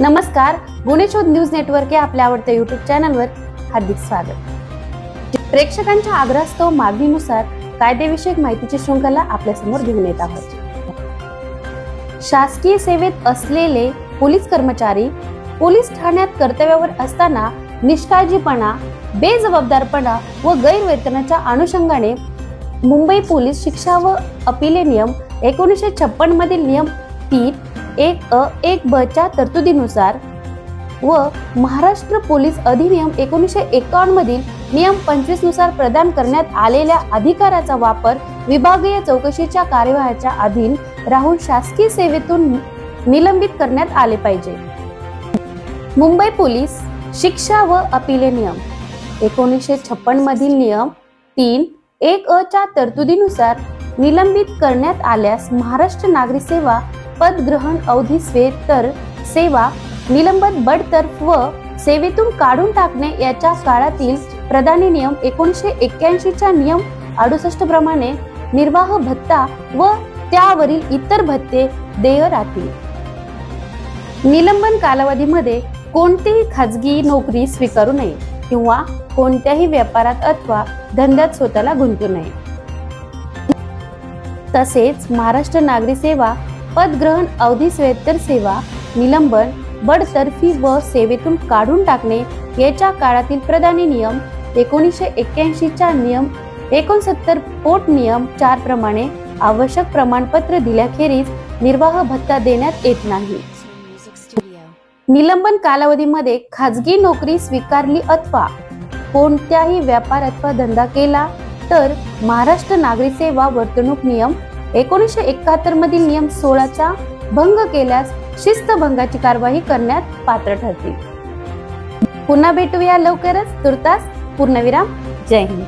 नमस्कार गुणेशोध news network या आपल्या आवडत्या युट्यूब चॅनलवर हार्दिक स्वागत. प्रेक्षकांच्या आग्रहास्तव मागणीनुसार कायदेविषयक माहितीची शृंखला आपल्यासमोर घेऊन येत आहोत. शासकीय सेवेत असलेले पोलीस कर्मचारी पोलीस ठाण्यात कर्तव्यावर असताना निष्काळजीपणा बेजबाबदारपणा व गैरवेतनाच्या अनुषंगाने मुंबई पोलीस शिक्षा व अपिले नियम एकोणीसशे छप्पन मधील नियम तीन एक अ एक ब च्या तरतुदीनुसार व महाराष्ट्र पोलीस अधिनियम एकोणीसशे एकावन्न मधील नियम पंचवीसनुसार प्रदान करण्यात आलेल्या अधिकाराचा वापर विभागीय चौकशीच्या कार्यवाहाच्या अधीन राहून शासकीय सेवेतून निलंबित करण्यात आले पाहिजे. मुंबई पोलीस शिक्षा व अपिले नियम एकोणीसशे छप्पन मधील नियम तीन एक अ च्या तरतुदीनुसार निलंबित करण्यात आल्यास महाराष्ट्र नागरी सेवा पदग्रहण अवधी स्वेतर सेवा निलंबन बडतर्फ व सेवेतून काढून टाकणे याच्या काळातील प्रदानी नियम एकोणीसशे एक्क्याऐंशीच्या नियम अडुसष्ट प्रमाणे निर्वाह भत्ता व त्यावरील इतर भत्ते देय राहतील. निलंबन कालावधीमध्ये कोणतीही खाजगी नोकरी स्वीकारू नये किंवा कोणत्याही व्यापारात अथवा धंद्यात स्वतःला गुंतू नये. तसेच महाराष्ट्र नागरी सेवा पदग्रहण अवधी स्वेत्तर सेवा निलंबन बडतर्फी व सेवेतून काढून टाकणे याच्या काळातील प्रदानी नियम एकोणीसशे एक्क्याऐंशीच्या नियम एकोणसत्तर पोट नियम चार प्रमाणे आवश्यक प्रमाणपत्र दिल्याखेरीज निर्वाह भत्ता देण्यात येत नाही. निलंबन कालावधीमध्ये खाजगी नोकरी स्वीकारली अथवा कोणत्याही व्यापार अथवा धंदा केला तर महाराष्ट्र नागरी सेवा वर्तणूक नियम एकोणीसशे एकाहत्तर मधील नियम सोळाचा भंग केल्यास शिस्तभंगाची कारवाई करण्यात पात्र ठरतील. पुन्हा भेटूया लवकरच. तुर्तास पूर्णविराम. जय हिंद.